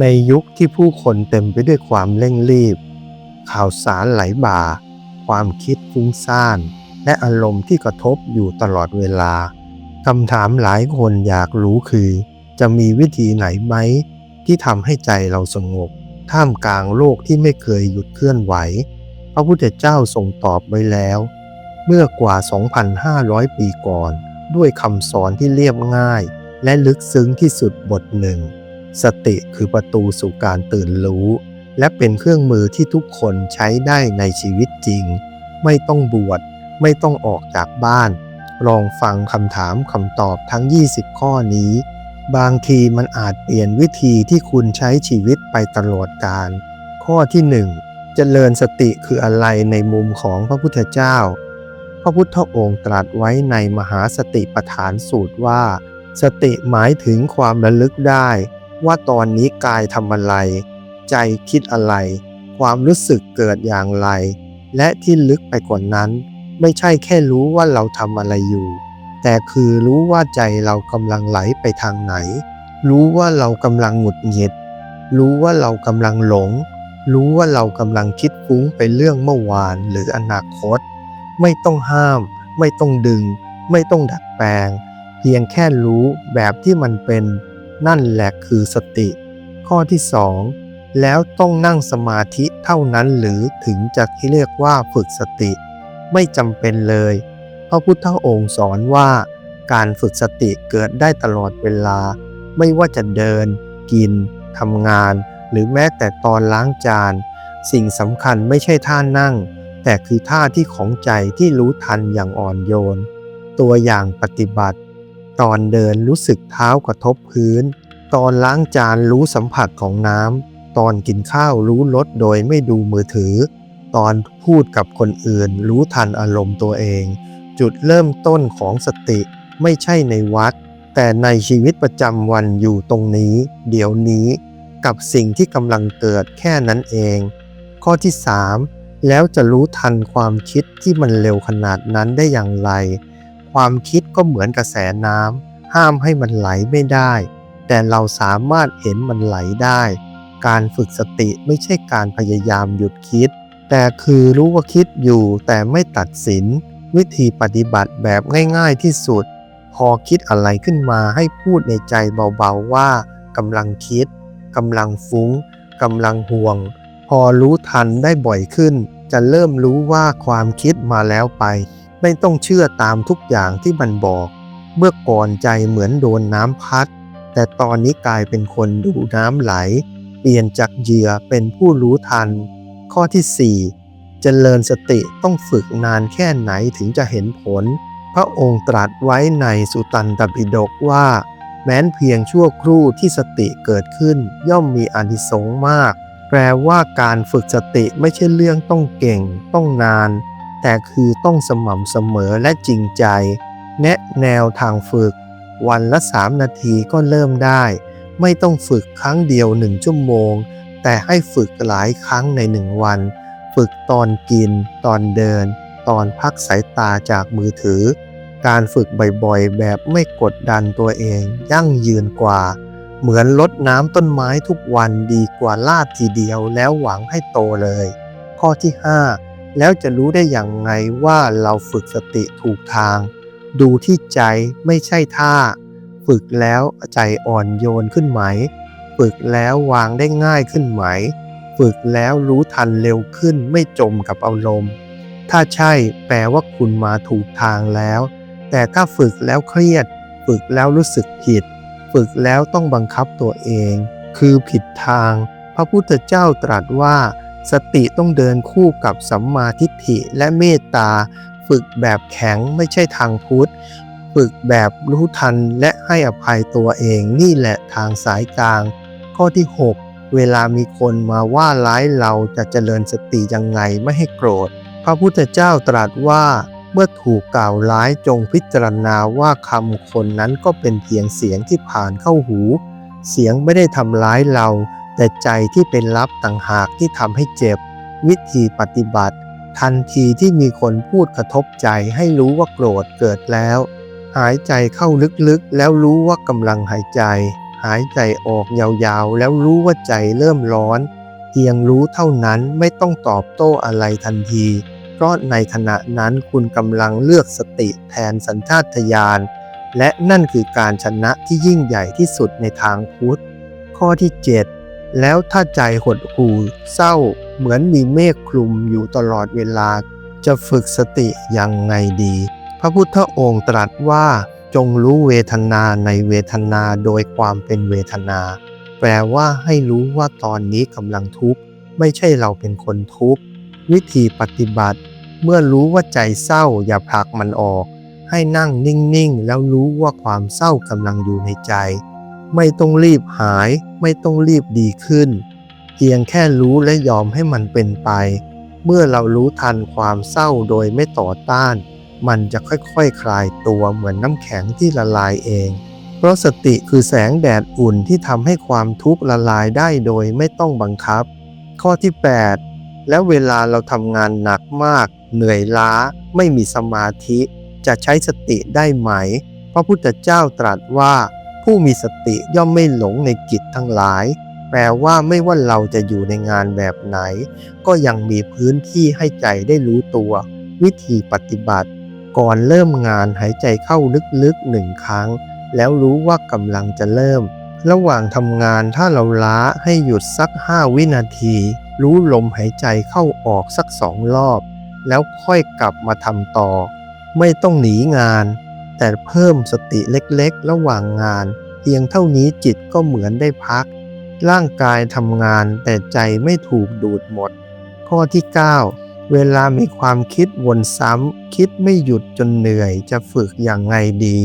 ในยุคที่ผู้คนเต็มไปด้วยความเร่งรีบ ข่าวสารไหลบ่า ความคิดฟุ้งซ่าน และอารมณ์ที่กระทบอยู่ตลอดเวลาคำถามหลายคนอยากรู้คือ จะมีวิธีไหนไหม ที่ทำให้ใจเราสงบ ท่ามกลางโลกที่ไม่เคยหยุดเคลื่อนไหว พระพุทธเจ้าทรงตอบไว้แล้ว เมื่อกว่า 2,500 ปีก่อน ด้วยคำสอนที่เรียบง่าย และลึกซึ้งที่สุดบทหนึ่ง สติคือประตูสู่การตื่นรู้ และเป็นเครื่องมือที่ทุกคนใช้ได้ในชีวิตจริง ไม่ต้องบวชไม่ต้องออกจากบ้าน ลองฟังคำถามคำตอบทั้ง 20 ข้อนี้ บางทีมันอาจเปลี่ยนวิธีที่คุณใช้ชีวิตไปตลอดกาลข้อที่หนึ่งเจริญสติคืออะไรในมุมของพระพุทธเจ้า พระพุทธองค์ตรัสไว้ในมหาสติปฐานสูตรว่า สติหมายถึงความระลึกได้ ว่าตอนนี้กายทำอะไร ใจคิดอะไร ความรู้สึกเกิดอย่างไร และที่ลึกไปกว่านั้น ไม่ใช่แค่รู้ว่าเราทำอะไรอยู่ แต่คือรู้ว่าใจเรากำลังไหลไปทางไหน รู้ว่าเรากำลังหงุดหงิด รู้ว่าเรากำลังหลง รู้ว่าเรากำลังคิดฟุ้งไปเรื่องเมื่อวานหรืออนาคต ไม่ต้องห้าม ไม่ต้องดึง ไม่ต้องดัดแปลง เพียงแค่รู้แบบที่มันเป็น นั่นแหละคือสติ ข้อที่สองแล้วต้องนั่งสมาธิเท่านั้นหรือถึงจะที่เรียกว่าฝึกสติ ไม่จำเป็นเลย พระพุทธองค์สอนว่า การฝึกสติเกิดได้ตลอดเวลา ไม่ว่าจะเดิน กินทำงาน หรือแม้แต่ตอนล้างจาน สิ่งสำคัญไม่ใช่ท่านั่ง แต่คือท่าที่ของใจที่รู้ทันอย่างอ่อนโยน ตัวอย่างปฏิบัติ ตอนเดินรู้สึกเท้ากระทบพื้น ตอนล้างจานรู้สัมผัสของน้ำ ตอนกินข้าวรู้รสโดยไม่ดูมือถือ ตอนพูดกับคนอื่นรู้ทันอารมณ์ตัวเอง จุดเริ่มต้นของสติไม่ใช่ในวัด แต่ในชีวิตประจำวันอยู่ตรงนี้ เดี๋ยวนี้ กับสิ่งที่กำลังเกิดแค่นั้นเอง ข้อที่ 3 แล้วจะรู้ทันความคิดที่มันเร็วขนาดนั้นได้อย่างไร ความคิดก็เหมือนกระแสน้ำห้ามให้มันไหลไม่ได้ แต่เราสามารถเห็นมันไหลได้ การฝึกสติไม่ใช่การพยายามหยุดคิด แต่คือรู้ว่าคิดอยู่แต่ไม่ตัดสิน วิธีปฏิบัติแบบง่ายๆที่สุด พอคิดอะไรขึ้นมาให้พูดในใจเบาๆว่ากำลังคิดกำลังฟุ้งกำลังห่วง พอรู้ทันได้บ่อยขึ้น จะเริ่มรู้ว่าความคิดมาแล้วไป ไม่ต้องเชื่อตามทุกอย่างที่มันบอก เมื่อก่อนใจเหมือนโดนน้ำพัด แต่ตอนนี้กลายเป็นคนดูน้ำไหล เปลี่ยนจากเหยื่อเป็นผู้รู้ทัน ข้อที่ 4 เจริญสติต้องฝึกนานแค่ไหนถึงจะเห็นผล พระองค์ตรัสไว้ในสุตันตปิฎกว่า แม้นเพียงชั่วครู่ที่สติเกิดขึ้น ย่อมมีอานิสงส์มาก แปลว่าการฝึกสติไม่ใช่เรื่องต้องเก่ง ต้องนาน แต่คือต้องสม่ำเสมอและจริงใจ แนะแนวทางฝึก วันละ 3 นาทีก็เริ่มได้ ไม่ต้องฝึกครั้งเดียวหนึ่งชั่วโมง แต่ให้ฝึกหลายครั้งในหนึ่งวัน ฝึกตอนกิน ตอนเดิน ตอนพักสายตาจากมือถือ การฝึกบ่อยๆ แบบไม่กดดันตัวเอง ยั่งยืนกว่า เหมือนลดน้ำต้นไม้ทุกวันดีกว่าลาดทีเดียวแล้วหวังให้โตเลย ข้อที่ 5 แล้วจะรู้ได้อย่างไงว่าเราฝึกสติถูกทาง ดูที่ใจไม่ใช่ท่า ฝึกแล้วใจอ่อนโยนขึ้นไหม ฝึกแล้ววางได้ง่ายขึ้นไหม ฝึกแล้วรู้ทันเร็วขึ้นไม่จมกับอารมณ์ ถ้าใช่แปลว่าคุณมาถูกทางแล้ว แต่ถ้าฝึกแล้วเครียด ฝึกแล้วรู้สึกผิด ฝึกแล้วต้องบังคับตัวเอง คือผิดทาง พระพุทธเจ้าตรัสว่า สติต้องเดินคู่กับสัมมาทิฏฐิและเมตตา ฝึกแบบแข็งไม่ใช่ทางพุทธ ฝึกแบบรู้ทันและให้อภัยตัวเองนี่แหละทางสายกลาง ข้อที่ 6 เวลามีคนมาว่าร้ายเราจะเจริญสติยังไงไม่ให้โกรธ พระพุทธเจ้าตรัสว่าเมื่อถูกกล่าวร้ายจงพิจารณาว่าคำคนนั้นก็เป็นเพียงเสียงที่ผ่านเข้าหู เสียงไม่ได้ทำร้ายเรา แต่ใจที่เป็นรับต่างหากที่ทำให้เจ็บ วิธีปฏิบัติ ทันทีที่มีคนพูดกระทบใจให้รู้ว่าโกรธเกิดแล้ว หายใจเข้าลึกๆ แล้วรู้ว่ากำลังหายใจหหายใจออกยาวๆ แล้วรู้ว่าใจเริ่มร้อน เพียงรู้เท่านั้นไม่ต้องตอบโต้อะไรทันที เพราะในขณะนั้นคุณกำลังเลือกสติแทนสัญชาตญาณและนั่นคือการชนะที่ยิ่งใหญ่ที่สุดในทางพุทธ ข้อที่ 7 แล้วถ้าใจหดหู่เศร้าเหมือนมีเมฆคลุมอยู่ตลอดเวลา จะฝึกสติยังไงดี พระพุทธองค์ตรัสว่าจงรู้เวทนาในเวทนาโดยความเป็นเวทนา แปลว่าให้รู้ว่าตอนนี้กำลังทุกข์ ไม่ใช่เราเป็นคนทุกข์ วิธีปฏิบัติ เมื่อรู้ว่าใจเศร้าอย่าผลักมันออก ให้นั่งนิ่งๆ แล้วรู้ว่าความเศร้ากำลังอยู่ในใจ ไม่ต้องรีบหาย ไม่ต้องรีบดีขึ้น เพียงแค่รู้และยอมให้มันเป็นไป เมื่อเรารู้ทันความเศร้าโดยไม่ต่อต้าน มันจะค่อยๆคคลายตัวเหมือนน้ำแข็งที่ละลายเอง เพราะสติคือแสงแดดอุ่นที่ทำให้ความทุกข์ละลายได้โดยไม่ต้องบังคับ ข้อที่ 8 แล้วเวลาเราทำงานหนักมาก เหนื่อยล้า ไม่มีสมาธิ จะใช้สติได้ไหม พระพุทธเจ้าตรัสว่า ผู้มีสติย่อมไม่หลงในกิจทั้งหลาย แปลว่าไม่ว่าเราจะอยู่ในงานแบบไหน ก็ยังมีพื้นที่ให้ใจได้รู้ตัว วิธีปฏิบัติ ก่อนเริ่มงานหายใจเข้าลึกๆหนึ่งครั้ง แล้วรู้ว่ากำลังจะเริ่ม ระหว่างทำงานถ้าเราล้าให้หยุดสัก 5 วินาที รู้ลมหายใจเข้าออกสักสองรอบ แล้วค่อยกลับมาทำต่อ ไม่ต้องหนีงาน แต่เพิ่มสติเล็กๆ ระหว่างงาน เพียงเท่านี้จิตก็เหมือนได้พัก ร่างกายทำงานแต่ใจไม่ถูกดูดหมด ข้อที่ 9 เวลามีความคิดวนซ้ำ คิดไม่หยุดจนเหนื่อยจะฝึกอย่างไงดี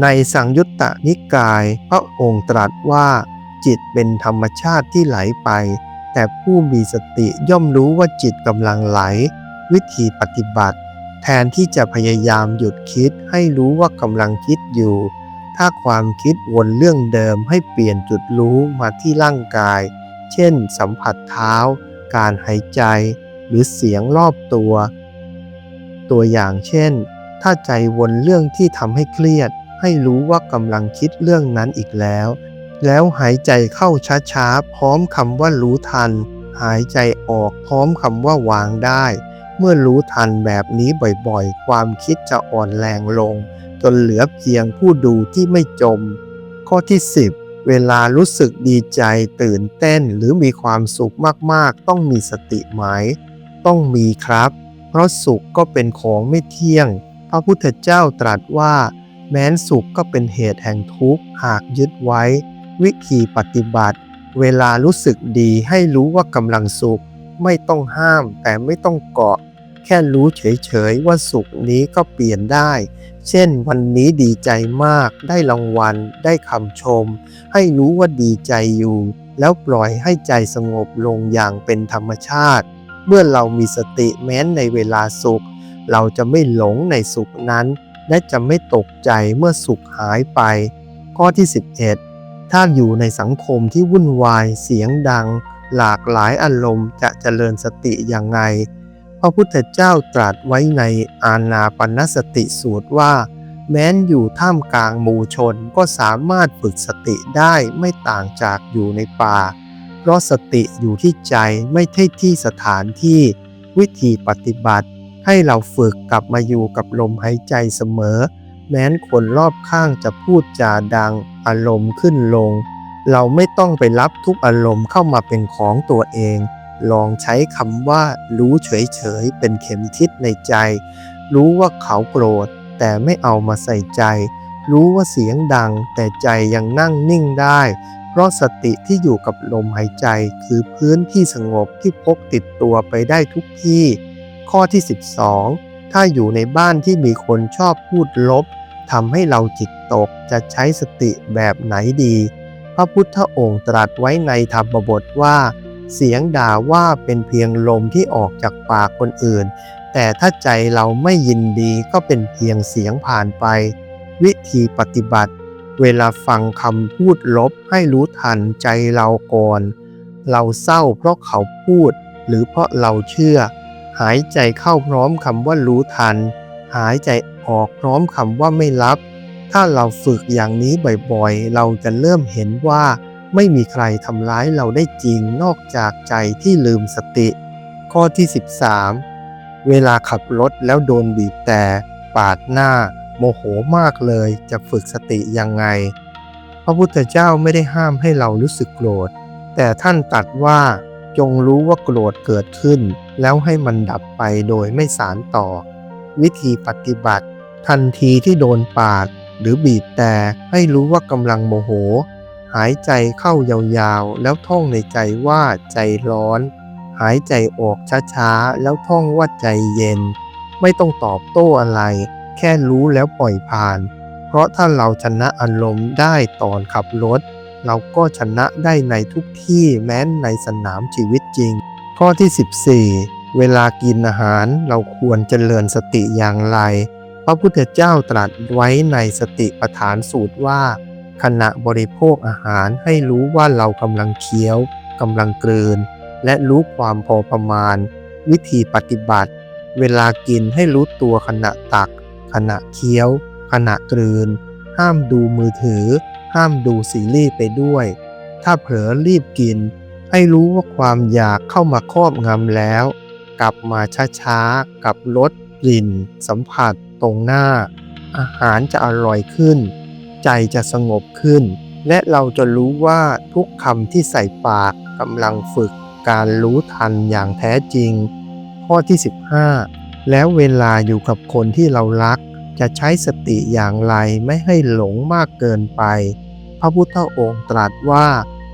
ในสังยุตตนิกาย พระองค์ตรัสว่า จิตเป็นธรรมชาติที่ไหลไป แต่ผู้มีสติย่อมรู้ว่าจิตกำลังไหล วิธีปฏิบัติ แทนที่จะพยายามหยุดคิดให้รู้ว่ากำลังคิดอยู่ ถ้าความคิดวนเรื่องเดิมให้เปลี่ยนจุดรู้มาที่ร่างกาย เช่น สัมผัสเท้า การหายใจ หรือเสียงรอบตัว ตัวอย่างเช่น ถ้าใจวนเรื่องที่ทำให้เครียด ให้รู้ว่ากำลังคิดเรื่องนั้นอีกแล้ว แล้วหายใจเข้าช้าๆ พร้อมคำว่ารู้ทัน หายใจออกพร้อมคำว่าวางได้ เมื่อรู้ทันแบบนี้บ่อยๆ ความคิดจะอ่อนแรงลง จนเหลือเพียงผู้ดูที่ไม่จม ข้อที่ 10 เวลารู้สึกดีใจตื่นเต้นหรือมีความสุขมากๆ ต้องมีสติไหม ต้องมีครับ เพราะสุขก็เป็นของไม่เที่ยง พระพุทธเจ้าตรัสว่า แม้นสุขก็เป็นเหตุแห่งทุกข์หากยึดไว้ วิธีปฏิบัติ เวลารู้สึกดีให้รู้ว่ากำลังสุข ไม่ต้องห้ามแต่ไม่ต้องเกาะ แค่รู้เฉยๆว่าสุขนี้ก็เปลี่ยนได้ เช่นวันนี้ดีใจมาก ได้รางวัล ได้คำชม ให้รู้ว่าดีใจอยู่ แล้วปล่อยให้ใจสงบลงอย่างเป็นธรรมชาติ เมื่อเรามีสติแม้นในเวลาสุข เราจะไม่หลงในสุขนั้น และจะไม่ตกใจเมื่อสุขหายไป ข้อที่ 11 ถ้าอยู่ในสังคมที่วุ่นวายเสียงดัง หลากหลายอารมณ์จะเจริญสติอย่างไง พระพุทธเจ้าตรัสไว้ในอานาปนสติสูตรว่า แม้นอยู่ท่ามกลางหมู่ชนก็สามารถฝึกสติได้ไม่ต่างจากอยู่ในป่า เพราะสติอยู่ที่ใจไม่ใช่ที่สถานที่ วิธีปฏิบัติ ให้เราฝึกกลับมาอยู่กับลมหายใจเสมอ แม้นคนรอบข้างจะพูดจาดังอารมณ์ขึ้นลง เราไม่ต้องไปรับทุกอารมณ์เข้ามาเป็นของตัวเอง ลองใช้คำว่า รู้เฉยๆเป็นเข็มทิศในใจ รู้ว่าเขาโกรธ แต่ไม่เอามาใส่ใจ รู้ว่าเสียงดัง แต่ใจยังนั่งนิ่งได้ เพราะสติที่อยู่กับลมหายใจคือพื้นที่สงบที่พกติดตัวไปได้ทุกที่ ข้อที่ 12 ถ้าอยู่ในบ้านที่มีคนชอบพูดลบทำให้เราจิตตกจะใช้สติแบบไหนดี พระพุทธองค์ตรัสไว้ในธรรมบทว่า เสียงด่าว่าเป็นเพียงลมที่ออกจากปากคนอื่น แต่ถ้าใจเราไม่ยินดีก็เป็นเพียงเสียงผ่านไป วิธีปฏิบัติ เวลาฟังคำพูดลบให้รู้ทันใจเราก่อน เราเศร้าเพราะเขาพูด หรือเพราะเราเชื่อ หายใจเข้าพร้อมคำว่ารู้ทัน หายใจออกพร้อมคำว่าไม่รับ ถ้าเราฝึกอย่างนี้บ่อยๆ เราจะเริ่มเห็นว่า ไม่มีใครทำร้ายเราได้จริงนอกจากใจที่ลืมสติ ข้อที่ 13 เวลาขับรถแล้วโดนบีบแต่ ปาดหน้า โมโหมากเลยจะฝึกสติยังไง พระพุทธเจ้าไม่ได้ห้ามให้เรารู้สึกโกรธ แต่ท่านตรัสว่าจงรู้ว่าโกรธเกิดขึ้น แล้วให้มันดับไปโดยไม่สารต่อ วิธีปฏิบัติ ทันทีที่โดนปาด หรือบีบแต่ให้รู้ว่ากำลังโมโห หายใจเข้ายาวๆ แล้วท่องในใจว่าใจร้อน หายใจออกช้าๆ แล้วท่องว่าใจเย็น ไม่ต้องตอบโต้อะไร แค่รู้แล้วปล่อยผ่าน เพราะถ้าเราชนะอารมณ์ได้ตอนขับรถ เราก็ชนะได้ในทุกที่แม้ในสนามชีวิตจริง ข้อที่ 14 เวลากินอาหารเราควรเจริญสติอย่างไร พระพุทธเจ้าตรัสไว้ในสติปัฏฐานสูตรว่า ขณะบริโภคอาหารให้รู้ว่าเรากำลังเคี้ยวกำลังกลืน และรู้ความพอประมาณ วิธีปฏิบัติ เวลากินให้รู้ตัวขณะตัก ขณะเคี้ยว ขณะกลืน ห้ามดูมือถือ ห้ามดูซีรีส์ไปด้วย ถ้าเผลอรีบกิน ให้รู้ว่าความอยากเข้ามาครอบงำแล้ว กลับมาช้าๆกับรสกลิ่น สัมผัส ตรงหน้า อาหารจะอร่อยขึ้น ใจจะสงบขึ้น และเราจะรู้ว่าทุกคำที่ใส่ปากกำลังฝึกการรู้ทันอย่างแท้จริง ข้อที่ 15 แล้วเวลาอยู่กับคนที่เรารัก จะใช้สติอย่างไรไม่ให้หลงมากเกินไป พระพุทธองค์ตรัสว่า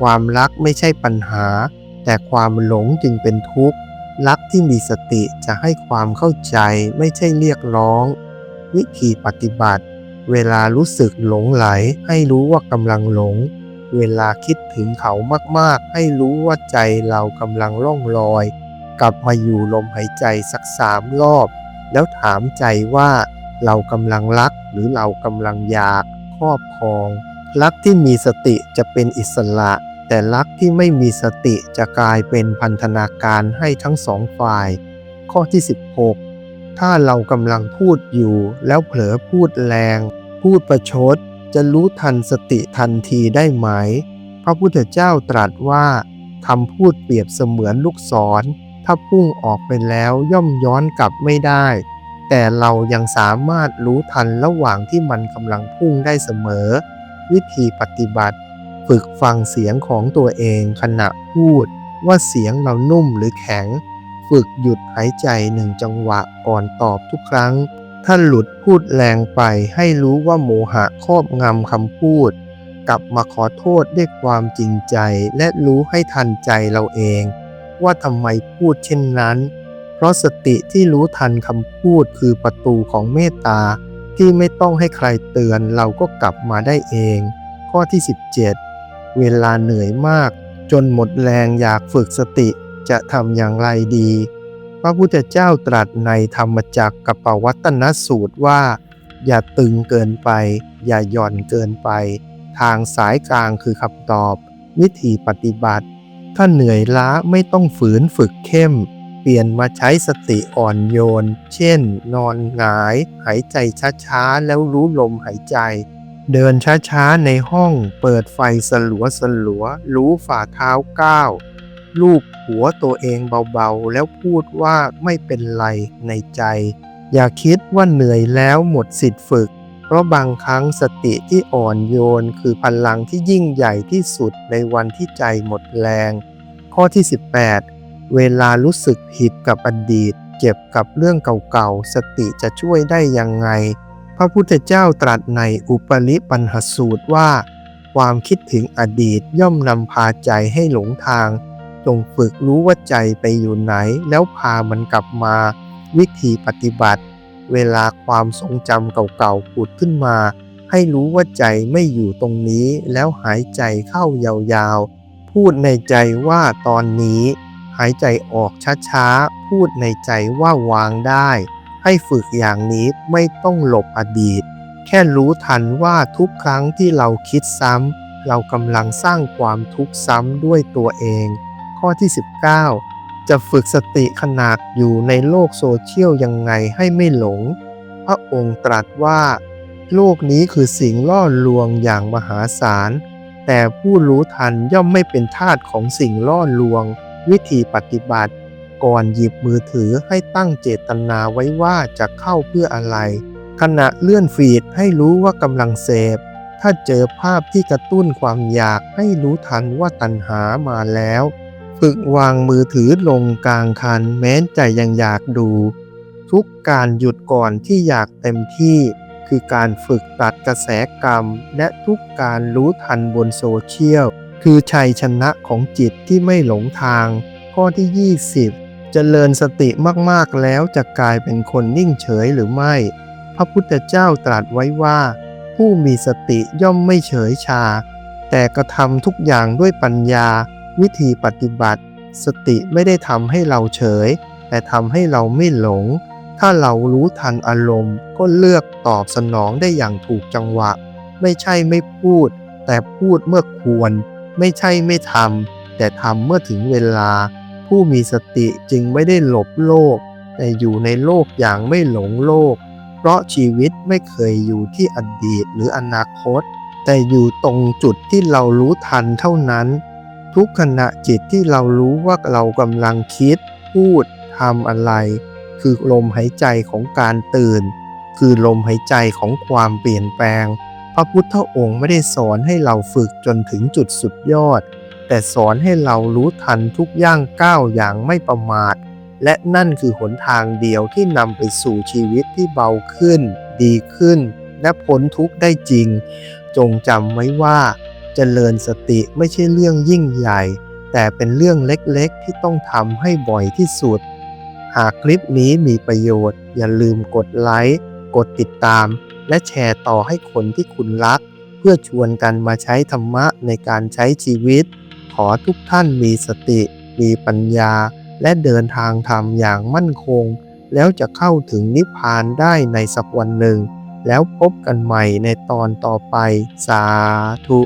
ความรักไม่ใช่ปัญหา แต่ความหลงจึงเป็นทุกข์รักที่มีสติจะให้ความเข้าใจไม่ใช่เรียกร้อง วิธีปฏิบัติ เวลารู้สึกหลงไหล ให้รู้ว่ากำลังหลง เวลาคิดถึงเขามากๆ ให้รู้ว่าใจเรากำลังล่องลอย กลับมาอยู่ลมหายใจสักสามรอบ แล้วถามใจว่าเรากำลังรักหรือเรากำลังอยากครอบครอง รักที่มีสติจะเป็นอิสระ แต่รักที่ไม่มีสติจะกลายเป็นพันธนาการให้ทั้งสองฝ่าย ข้อที่ 16 ถ้าเรากำลังพูดอยู่ แล้วเผลอพูดแรง พูดประชด จะรู้ทันสติทันทีได้ไหม พระพุทธเจ้าตรัสว่าคำพูดเปรียบเสมือนลูกศร ถ้าพุ่งออกไปแล้วย่อมย้อนกลับไม่ได้ แต่เรายังสามารถรู้ทันระหว่างที่มันกำลังพุ่งได้เสมอ วิธีปฏิบัติ ฝึกฟังเสียงของตัวเองขณะพูด ว่าเสียงเรานุ่มหรือแข็ง ฝึกหยุดหายใจหนึ่งจังหวะก่อนตอบทุกครั้งถ้าหลุดพูดแรงไปให้รู้ว่าโมหะครอบงำคำพูด กลับมาขอโทษด้วยความจริงใจและรู้ให้ทันใจเราเอง ว่าทำไมพูดเช่นนั้น เพราะสติที่รู้ทันคำพูดคือประตูของเมตตาที่ไม่ต้องให้ใครเตือนเราก็กลับมาได้เอง ข้อที่ 17 เวลาเหนื่อยมาก จนหมดแรงอยากฝึกสติ จะทำอย่างไรดี พระพุทธเจ้าตรัสในธรรมจักรกับปวัตนสูตรว่า อย่าตึงเกินไป อย่าหย่อนเกินไป ทางสายกลางคือคำตอบ วิธีปฏิบัติ ถ้าเหนื่อยล้าไม่ต้องฝืนฝึกเข้ม เปลี่ยนมาใช้สติอ่อนโยน เช่น นอนหงาย หายใจช้าๆ แล้วรู้ลมหายใจเดินช้าๆ ในห้อง เปิดไฟสลัวสลัว รู้ฝ่าเท้าก้าว ลูบหัวตัวเองเบาๆ แล้วพูดว่าไม่เป็นไรในใจ อย่าคิดว่าเหนื่อยแล้วหมดสิทธิ์ฝึก เพราะบางครั้งสติที่อ่อนโยน คือพลังที่ยิ่งใหญ่ที่สุดในวันที่ใจหมดแรง ข้อที่ 18 เวลารู้สึกผิดกับอดีต เจ็บกับเรื่องเก่าๆ สติจะช่วยได้ยังไง พระพุทธเจ้าตรัสในอุปริปันหสูตรว่าความคิดถึงอดีตย่อมนำพาใจให้หลงทาง จงฝึกรู้ว่าใจไปอยู่ไหน แล้วพามันกลับมา วิธีปฏิบัติ เวลาความทรงจำเก่าๆผุดขึ้นมา ให้รู้ว่าใจไม่อยู่ตรงนี้ แล้วหายใจเข้ายาวๆ พูดในใจว่าตอนนี้ หายใจออกช้าๆ พูดในใจว่าวางได้ ให้ฝึกอย่างนี้ไม่ต้องหลบอดีต แค่รู้ทันว่าทุกครั้งที่เราคิดซ้ำเรากำลังสร้างความทุกข์ซ้ำด้วยตัวเอง ข้อที่ 19 จะฝึกสติขนาดอยู่ในโลกโซเชียลยังไงให้ไม่หลง พระองค์ตรัสว่า โลกนี้คือสิ่งล่อลวงอย่างมหาศาล แต่ผู้รู้ทันย่อมไม่เป็นทาสของสิ่งล่อลวง วิธีปฏิบัติ ก่อนหยิบมือถือให้ตั้งเจตนาไว้ว่าจะเข้าเพื่ออะไร ขณะเลื่อนฟีดให้รู้ว่ากำลังเสพถ้าเจอภาพที่กระตุ้นความอยากให้รู้ทันว่าตัณหามาแล้ว ฝึกวางมือถือลงกลางคันแม้ใจยังอยากดู ทุกการหยุดก่อนที่อยากเต็มที่ คือการฝึกตัดกระแสกรรม และทุกการรู้ทันบนโซเชียล คือชัยชนะของจิตที่ไม่หลงทาง ข้อที่ 20 เจริญสติมากๆแล้วจะกลายเป็นคนนิ่งเฉยหรือไม่ พระพุทธเจ้าตรัสไว้ว่า ผู้มีสติย่อมไม่เฉยชา แต่กระทำทุกอย่างด้วยปัญญา วิธีปฏิบัติ สติไม่ได้ทำให้เราเฉย แต่ทำให้เราไม่หลง ถ้าเรารู้ทันอารมณ์ ก็เลือกตอบสนองได้อย่างถูกจังหวะ ไม่ใช่ไม่พูด แต่พูดเมื่อควร ไม่ใช่ไม่ทำแต่ทำเมื่อถึงเวลา ผู้มีสติจึงไม่ได้หลบโลก แต่อยู่ในโลกอย่างไม่หลงโลก เพราะชีวิตไม่เคยอยู่ที่อดีตหรืออนาคต แต่อยู่ตรงจุดที่เรารู้ทันเท่านั้น ทุกขณะจิตที่เรารู้ว่าเรากำลังคิด พูดทำอะไร คือลมหายใจของการตื่น คือลมหายใจของความเปลี่ยนแปลง พระพุทธองค์ไม่ได้สอนให้เราฝึกจนถึงจุดสุดยอด แต่สอนให้เรารู้ทันทุกย่างก้าวอย่างไม่ประมาท และนั่นคือหนทางเดียวที่นำไปสู่ชีวิตที่เบาขึ้น ดีขึ้น และพ้นทุกข์ได้จริง จงจำไว้ว่า เจริญสติไม่ใช่เรื่องยิ่งใหญ่ แต่เป็นเรื่องเล็กๆ ที่ต้องทำให้บ่อยที่สุด หากคลิปนี้มีประโยชน์ อย่าลืมกดไลค์กดติดตาม และแชร์ต่อให้คนที่คุณรัก เพื่อชวนกันมาใช้ธรรมะในการใช้ชีวิต ขอทุกท่านมีสติ มีปัญญา และเดินทางธรรมอย่างมั่นคง แล้วจะเข้าถึงนิพพานได้ในสักวันหนึ่งแล้วพบกันใหม่ในตอนต่อไป สาธุ